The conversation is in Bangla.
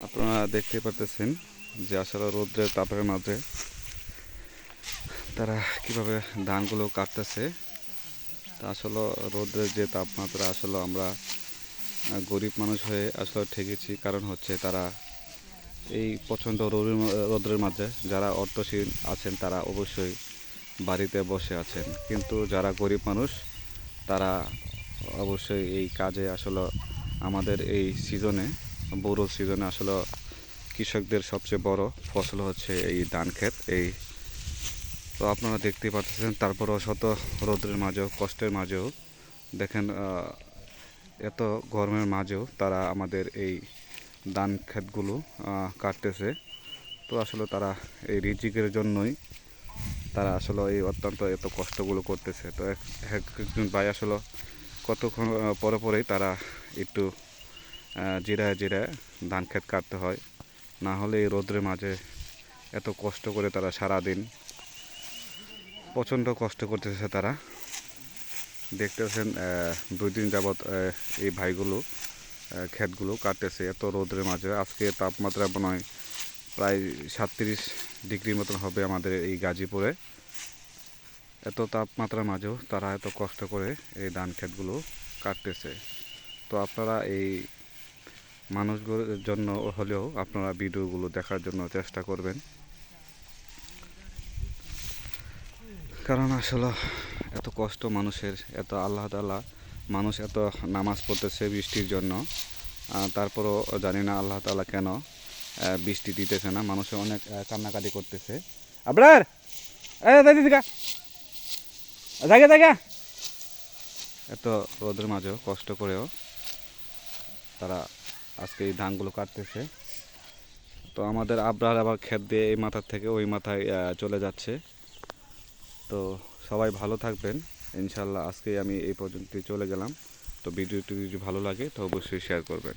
আপনারা দেখতে পাচ্ছেন যে আসলে রৌদ্রের তাপের মাঝে তারা কীভাবে ধানগুলো কাটতেছে। তা আসলে রৌদ্রের যে তাপমাত্রা, আসলে আমরা গরিব মানুষ হয়ে আসলে ঠেকেছি। কারণ হচ্ছে তারা এই প্রচণ্ড রৌদ্রের মা- রৌদ্রের মাঝে যারা অর্থশীল আছেন, তারা অবশ্যই বাড়িতে বসে আছেন। কিন্তু যারা গরিব মানুষ, তারা অবশ্যই এই কাজে আসলে আমাদের এই সিজনে বড় সিজনে আসলে কৃষকদের সবচেয়ে বড় ফসল হচ্ছে এই ধান ক্ষেত, এই তো আপনারা দেখতেই পাচ্ছেন, তারপরেও শত রৌদ্রের মাঝেও, কষ্টের মাঝেও, দেখেন এত গরমের মাঝেও তারা আমাদের এই ধান ক্ষেতগুলো কাটতেছে। তো আসলে তারা এই রিজিকের জন্যই তারা আসলে এই অত্যন্ত এত কষ্টগুলো করতেছে। তো এক, এক- একজন ভাই আসলে কতক্ষণ পরে পরেই তারা একটু জিরায় জিরায় ধান ক্ষেত কাটতে হয়। না হলে এই রোদ্রের মাঝে এত কষ্ট করে তারা সারাদিন প্রচণ্ড কষ্ট করতেছে তারা। দেখতেছেন দুই দিন যাবৎ এই ভাইগুলো ক্ষেতগুলো কাটতেছে এত রোদ্রের মাঝে। আজকে তাপমাত্রা মনে হয় প্রায় সাতত্রিশ ডিগ্রি মতন হবে আমাদের এই গাজীপুরে। এত তাপমাত্রার মাঝেও তারা এত কষ্ট করে এই ধান ক্ষেতগুলো কাটতেছে। তো আপনারা এই মানুষগুলোর জন্য হলেও আপনারা ভিডিওগুলো দেখার জন্য চেষ্টা করবেন। কারণ আসলে এত কষ্ট মানুষের, এত আল্লাহ তালা মানুষ এত নামাজ পড়তেছে বৃষ্টির জন্য। তারপরও জানি না আল্লাহ তালা কেন বৃষ্টি দিতেছে না, মানুষে অনেক কান্নাকাটি করতেছে। আপনার জায়গা এত রোদের মাঝেও কষ্ট করেও তারা আজকে এই ধানগুলো কাটতেছে। তো আমাদের আবরার আবার ক্ষেত দিয়ে এই মাথার থেকে ওই মাথায় চলে যাচ্ছে। তো সবাই ভালো থাকবেন। ইনশাল্লাহ আজকে আমি এই পর্যন্ত চলে গেলাম। তো ভিডিওটি যদি ভালো লাগে তো অবশ্যই শেয়ার করবেন।